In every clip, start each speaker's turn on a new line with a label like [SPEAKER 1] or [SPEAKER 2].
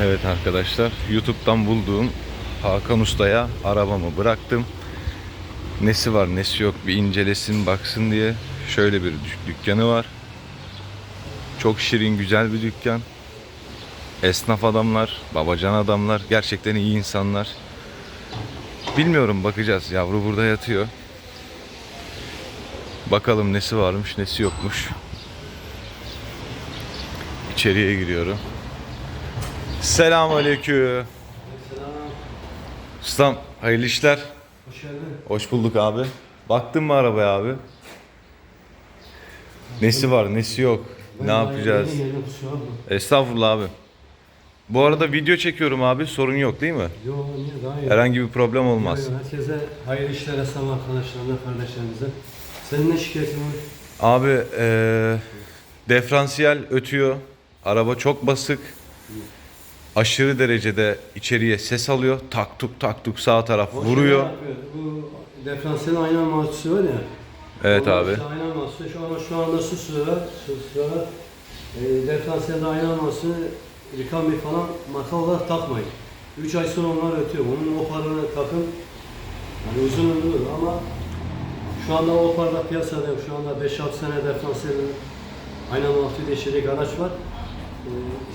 [SPEAKER 1] Evet arkadaşlar YouTube'dan bulduğum Hakan Usta'ya arabamı bıraktım. Nesi var nesi yok bir incelesin baksın diye şöyle bir dük- dükkanı var. Çok şirin güzel bir dükkan. Esnaf adamlar, babacan adamlar, gerçekten iyi insanlar. Bilmiyorum bakacağız. Yavru burada yatıyor. Bakalım nesi varmış, nesi yokmuş. İçeriye giriyorum. Selamünaleyküm. Ustam hayırlı işler.
[SPEAKER 2] Hoş geldin.
[SPEAKER 1] Hoş bulduk abi. Baktın mı arabaya abi? Nesi var, nesi yok? Ne yapacağız? Estağfurullah abi. Bu arada video çekiyorum abi. Sorun yok değil mi?
[SPEAKER 2] Yo niye daha iyi.
[SPEAKER 1] Herhangi bir problem olmaz.
[SPEAKER 2] Yo, Herkese hayırlı işler esnaf arkadaşlarına, kardeşlerimize. Senin ne şikayetin var?
[SPEAKER 1] Abi eee diferansiyel ötüyor. Araba çok basık. Aşırı derecede içeriye ses alıyor. Tak tuk tak tuk sağ taraf
[SPEAKER 2] O
[SPEAKER 1] vuruyor.
[SPEAKER 2] şey yapıyor, Bu diferansiyel ayna mahsusu var ya.
[SPEAKER 1] Evet
[SPEAKER 2] o
[SPEAKER 1] abi.
[SPEAKER 2] işte Ayna mahsusu şu an şu anda su sıra, su sıra. E, diferansiyelde ayna mahsusunu Rikami falan marka olarak takmayın. 3 ay sonra onlar ötüyor. Onun o parını takın. Yani uzun ömürlü ama şu anda o parla piyasada yok. Şu anda 5-6 sene diferansiyelin ayna mahsusu değişecek araç var. E,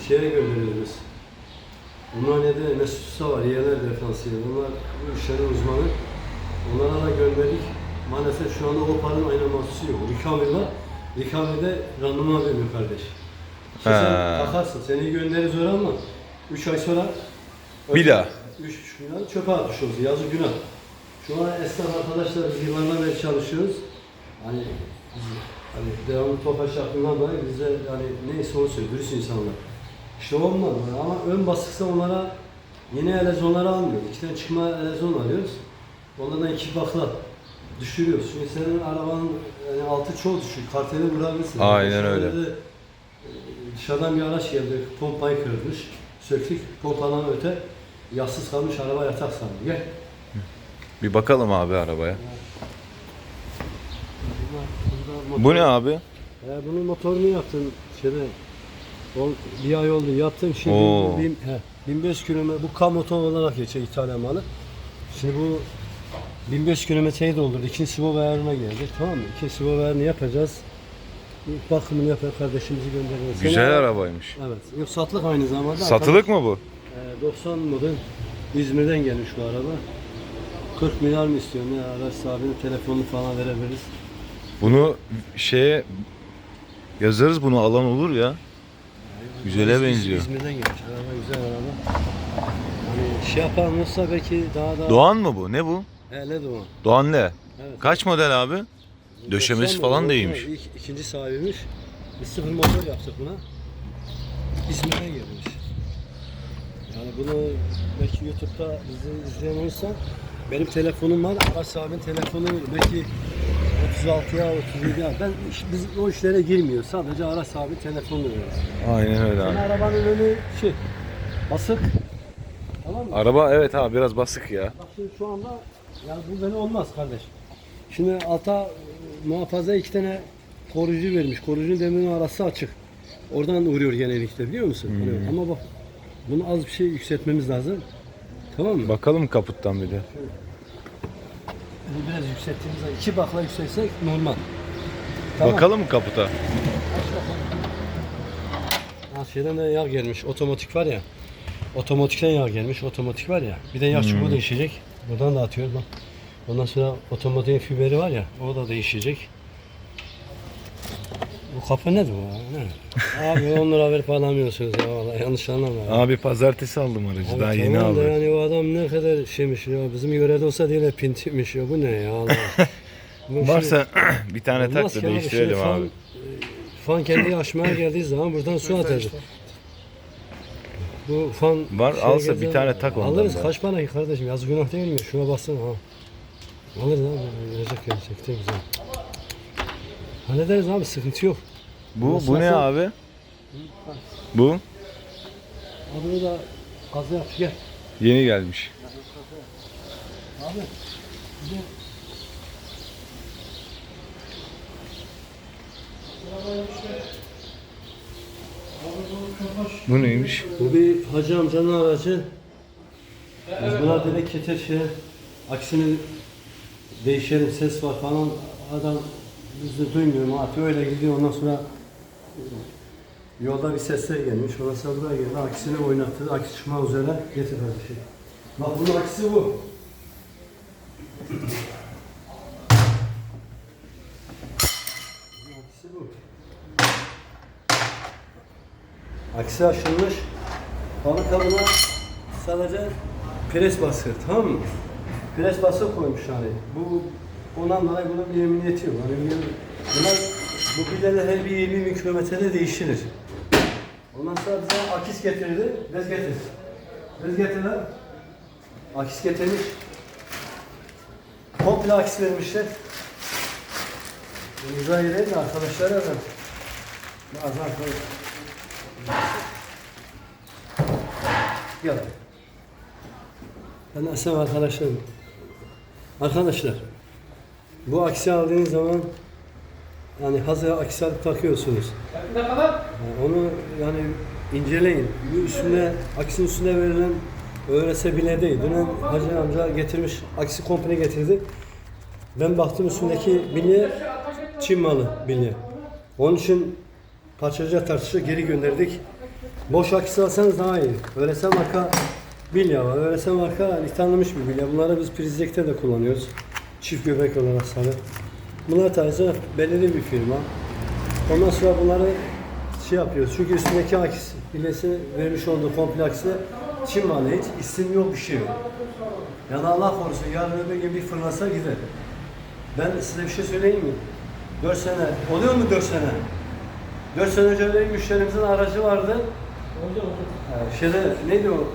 [SPEAKER 2] şeye gönderiyoruz Ümraniye'de Mesut Usta var, yerler diferansiyeli. Onlar bu işlerin uzmanı. Onlara da gönderdik. Maalesef şu anda o paranın ayna mahsusu yok. Rikami var. Rikami'de randıman vermiyor kardeş. İşte sen
[SPEAKER 1] Ha.
[SPEAKER 2] takarsın. Seni göndeririz oraya ama 3 ay sonra
[SPEAKER 1] Bir daha.
[SPEAKER 2] 3 gün sonra çöpe atmış olsun. Yazık günah. Şu an esnaf arkadaşlar biz yıllardan beri çalışıyoruz. Hani hani devamlı topaş aklından dolayı bize yani neyse onu söylüyor. Dürüst insanlar. İşte dolayı. ama ön basıksa onlara yeni elezonları almıyor. İçten çıkma elezon alıyoruz. Onlardan iki bakla düşürüyoruz. Çünkü senin arabanın yani altı çok düşük. Karteli vurabilirsin.
[SPEAKER 1] Aynen
[SPEAKER 2] Dışarıda
[SPEAKER 1] öyle.
[SPEAKER 2] da, e, Dışarıdan bir araç geldi. Pompayı kırmış. Söktük. Pompadan öte yassız kalmış araba yatak sandı. Gel.
[SPEAKER 1] Bir bakalım abi arabaya.
[SPEAKER 2] Bunlar-
[SPEAKER 1] Bu ne abi?
[SPEAKER 2] E, bunun motorunu yaptım şeyde. Ol- Bir ay oldu yaptım. Şimdi
[SPEAKER 1] Oo.
[SPEAKER 2] bin, he, 1500 kilometre bu K motor olarak geçiyor İtalyan malı. Şimdi bu 1500 kilometreyi doldurdu. İkinci sıvı ayarına geldi. Tamam mı? İkinci sıvı ayarını yapacağız. İlk bakımını yapan kardeşimizi göndereceğiz.
[SPEAKER 1] Güzel
[SPEAKER 2] Sene-
[SPEAKER 1] arabaymış.
[SPEAKER 2] Evet. Yok satılık aynı zamanda.
[SPEAKER 1] Satılık mı bu?
[SPEAKER 2] Ee, 90 model İzmir'den gelmiş bu araba. 40 milyar mı istiyor ne araç sahibine telefonunu falan verebiliriz.
[SPEAKER 1] Bunu şeye yazarız bunu alan olur ya. Güzele benziyor.
[SPEAKER 2] İzmir'den gelmiş araba güzel araba. Hani şey yapan olsa belki daha da...
[SPEAKER 1] Doğan mı bu? Ne bu?
[SPEAKER 2] He ne Doğan?
[SPEAKER 1] Doğan ne?
[SPEAKER 2] Evet.
[SPEAKER 1] Kaç model abi? Döşemesi
[SPEAKER 2] 90
[SPEAKER 1] falan da iyiymiş.
[SPEAKER 2] İlk, ikinci sahibiymiş. Biz sıfır motor yaptık buna. İzmir'den gelmiş. Yani bunu belki YouTube'da bizi izleyen olursa benim telefonum var, araç sahibinin telefonu belki 36'ya 37'ya. Ben iş- biz o işlere girmiyor. Sadece araç sahibi telefonu veriyoruz.
[SPEAKER 1] Aynen öyle
[SPEAKER 2] Yani
[SPEAKER 1] abi.
[SPEAKER 2] arabanın önü şey basık. Tamam mı?
[SPEAKER 1] Araba evet abi biraz basık ya.
[SPEAKER 2] Bak şimdi şu anda yani bu böyle olmaz kardeş. Şimdi alta e, muhafaza iki tane koruyucu vermiş. Koruyucu demirin arası açık. Oradan vuruyor genellikle biliyor musun? Hani Ama bak bunu az bir şey yükseltmemiz lazım. Tamam mı?
[SPEAKER 1] Bakalım kaputtan bir de.
[SPEAKER 2] Bunu biraz yükselttiğimiz zaman iki bakla yükselsek normal. Tamam.
[SPEAKER 1] Bakalım mı kaputa?
[SPEAKER 2] Ha, şeyden de yağ gelmiş. Otomatik var ya. Otomatikten yağ gelmiş. Otomatik var ya. Bir de yağ çubuğu değişecek. Buradan da atıyor bak. Ondan sonra otomatik fiberi var ya. O da değişecek. Bu kapı nedir bu? ya? Abi 10 lira verip alamıyorsunuz ya vallahi yanlış anlama. ya.
[SPEAKER 1] Abi pazartesi aldım aracı.
[SPEAKER 2] Abi
[SPEAKER 1] Daha yeni
[SPEAKER 2] tamam da
[SPEAKER 1] aldım.
[SPEAKER 2] Yani o adam ne kadar şeymiş ya. Bizim yörede olsa diye pintiymiş ya. Bu ne ya Allah. Bu
[SPEAKER 1] Varsa bir tane tak da
[SPEAKER 2] abi,
[SPEAKER 1] değiştirelim
[SPEAKER 2] fan-
[SPEAKER 1] abi.
[SPEAKER 2] e, Fan kendi açmaya geldiği zaman buradan su atacak. Bu fan
[SPEAKER 1] Var,
[SPEAKER 2] şey
[SPEAKER 1] alsa bir tane tak ondan
[SPEAKER 2] Alırız
[SPEAKER 1] da.
[SPEAKER 2] kaç para ki kardeşim yazık günah değil mi? Şuna baksana ha. Alırız abi gelecek gelecek de güzel. Hallederiz abi sıkıntı yok.
[SPEAKER 1] Bu bu ne
[SPEAKER 2] olsa-
[SPEAKER 1] abi? Bu
[SPEAKER 2] Abi o da gazı yap gel.
[SPEAKER 1] yeni gelmiş.
[SPEAKER 2] Abi bir de
[SPEAKER 1] Bu neymiş?
[SPEAKER 2] Bu bir hacı amcanın aracı. Biz buna dedik getir şey, aksini değişelim, ses var falan. Adam bizi duymuyor, atıyor öyle gidiyor. Ondan sonra yolda bir sesler gelmiş. Ondan sonra buraya geldi, aksini oynattı. Aks çıkma üzere getir hadi şey. Bak bunun aksi bu. Aksi bu. Aksi açılmış. Balık kabına sadece pres bası tamam mı? Pres bası koymuş yani. Bu ondan dolayı bunun bir emniyeti yok. Yani bunlar bu bileler her bir 20 bin kilometrede değişilir. Ondan sonra bize akis getirdi. Bez getir. Bez getirdiler. Akis getirmiş. Komple akis vermişler. De arkadaşlara da. Bazen arkadaşlar. Gel. Ben Asem arkadaşlarım. Arkadaşlar, bu aksi aldığınız zaman yani hazır aksi alıp takıyorsunuz.
[SPEAKER 3] Ne kadar?
[SPEAKER 2] Yani onu yani inceleyin. Bu üstüne, aksinin üstüne verilen öğrese bile değil. Dün Hacı amca getirmiş, aksi komple getirdi. Ben baktım üstündeki bilye Çin malı bilye. Onun için parçalıca tartışı geri gönderdik. Boş aksi alsanız daha iyi. Öğrese marka bilye var. Öğrese marka yani tanınmış bir bilye. Bunları biz Prizdek'te de kullanıyoruz. Çift göbek olarak sarı. Bunlar tarzı belirli bir firma. Ondan sonra bunları şey yapıyoruz. Çünkü üstündeki aks bilyesi vermiş olduğu komple aksi Çin malı hiç isim yok bir şey yok. Yani Allah korusun yarın öbür gün bir fırlasa gider. Ben size bir şey söyleyeyim mi? 4 sene, oluyor mu 4 sene? 4 sene önce müşterimizin aracı vardı.
[SPEAKER 3] Oldu oldu.
[SPEAKER 2] Ee, şeyde, neydi o?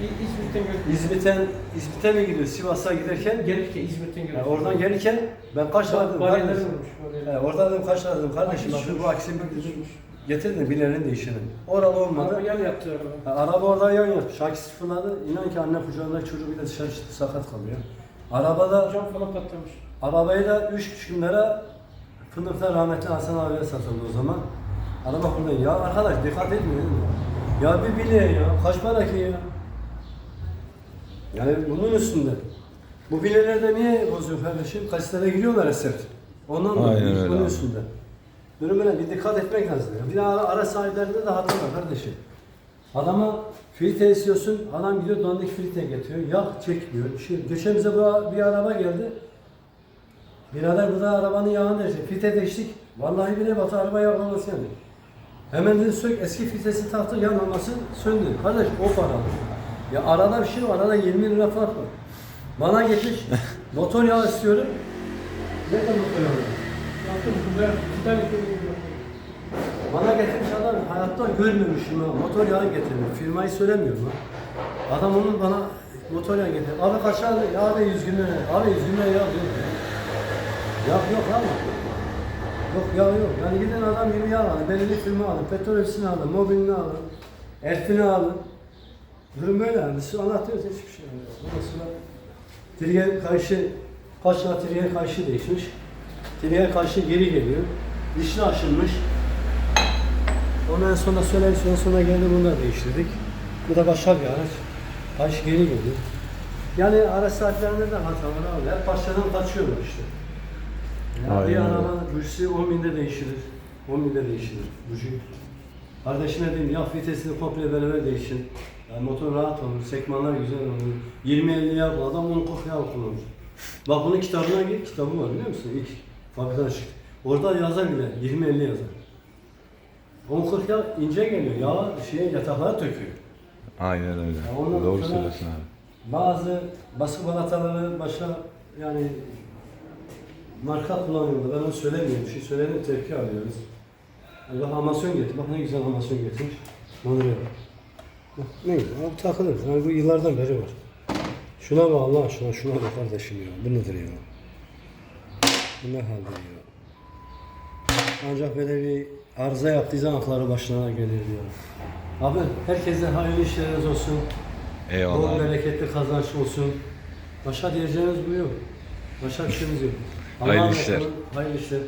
[SPEAKER 3] İzmit'ten götürdüm.
[SPEAKER 2] İzmit'ten, İzmit'e mi gidiyor? Sivas'a giderken
[SPEAKER 3] Gelirken İzmit'ten götürdüm.
[SPEAKER 2] yani oradan gelirken ben kaç aradım? Kardeşim?
[SPEAKER 3] vurmuş. bariyeleri.
[SPEAKER 2] He, orada dedim kaç aradım kardeşim bak bu aksini getir de bilerini değişelim. Oralı olmadı.
[SPEAKER 3] Araba yan yaptı araba.
[SPEAKER 2] Ha, araba orada yan yapmış. Akisi fırladı. İnan ki anne kucağında çocuğu bir de dışarı çıktı sakat kalıyor. Arabada
[SPEAKER 3] Cam falan patlamış.
[SPEAKER 2] Arabayı da 3,5 bin lira Fındık'ta rahmetli Hasan abiye satıldı o zaman. Araba burada ya arkadaş dikkat etmiyor. Ya bir bile ya kaç para ki ya? Yani bunun üstünde. Bu bilelerde niye bozuyor kardeşim? Kaçlara giriyorlar eser. Ondan dolayı
[SPEAKER 1] Aynen öyle
[SPEAKER 2] bunun
[SPEAKER 1] abi.
[SPEAKER 2] üstünde. Durumuna bir dikkat etmek lazım. Bir de ara, ara sahiplerinde de hata var kardeşim. Adama filtre istiyorsun, adam gidiyor dandik filtre getiriyor, yağ çekmiyor. Şey, geçen bize bir araba geldi. Birader burada arabanın yağını değiştir. Filtre değiştik. Vallahi bile batı araba yağlaması yani. Hemen dedi sök eski filtresi taktı yanmaması söndü. Kardeş o para. Ya arada bir şey var. Arada 20 lira fark var. Bana geçmiş. motor yağı istiyorum. Nerede motor yağı?
[SPEAKER 3] Kömür
[SPEAKER 2] Bana getirmiş adam hayatta görmemişim ha. Motor yağı getirmiş. Firmayı söylemiyorum ha. Adam onun bana motor yağı getirdi. Abi kaç abi? Ya abi 100 gün lira. Abi 100 gün lira ya diyor. Ya yok abi. Yok ya yok. Yani giden adam gibi yağ aldı. Belirli firma aldı. Petrol ofisini aldı. Mobilini aldı. Elfini aldı. Durum böyle yani. Biz anlatıyoruz hiçbir şey yok. Ondan sonra Trigger karşı Paşa trigger karşı değişmiş. Trigger karşı geri geliyor. Dişli aşınmış. Ondan sonra söyleriz, sonra sonra geldi bunu da değiştirdik. Bu da başka bir araç. Karşı geri geliyor. Yani araç sahiplerinde de hata var abi. Hep başlarından kaçıyorlar işte. Yani bir
[SPEAKER 1] Aynen öyle.
[SPEAKER 2] araba bujisi 10 binde değiştirir. 10 binde değiştirir buji. Kardeşine dedim ya vitesini komple beraber değişin. Yani motor rahat olur, sekmanlar güzel olur. 20-50 yağ bu adam 10 40 yağ kullanır. Bak bunun kitabına git, kitabı var biliyor musun? İlk fabrikadan çıktı. Orada yazar bile 20-50 yazar. 10-40 yağ ince geliyor. Yağ şeye yataklara döküyor.
[SPEAKER 1] Aynen öyle.
[SPEAKER 2] Ya ondan
[SPEAKER 1] Doğru
[SPEAKER 2] sonra-
[SPEAKER 1] söylüyorsun abi.
[SPEAKER 2] Bazı baskı balataları başka yani marka kullanıyorlar. Ben onu söylemiyorum. Bir şey söyledim tepki alıyoruz. Allah amasyon getir. Bak ne güzel amasyon getirmiş. Manuel. Ne güzel. Abi takılır. Yani bu yıllardan beri var. Şuna bak Allah aşkına. Şuna bak kardeşim ya. Bu nedir ya? Bu ne halde ya? Ancak böyle bir arıza yaptığı zaman akları başlarına gelir diyor. Abi herkese hayırlı işleriniz olsun. Bol
[SPEAKER 1] Eyvallah. abi.
[SPEAKER 2] bereketli kazanç olsun. Başka diyeceğiniz bu yok. Başka bir şeyimiz yok.
[SPEAKER 1] Hayırlı
[SPEAKER 2] Allah'a
[SPEAKER 1] işler.
[SPEAKER 2] emanet olun. Hayırlı işler.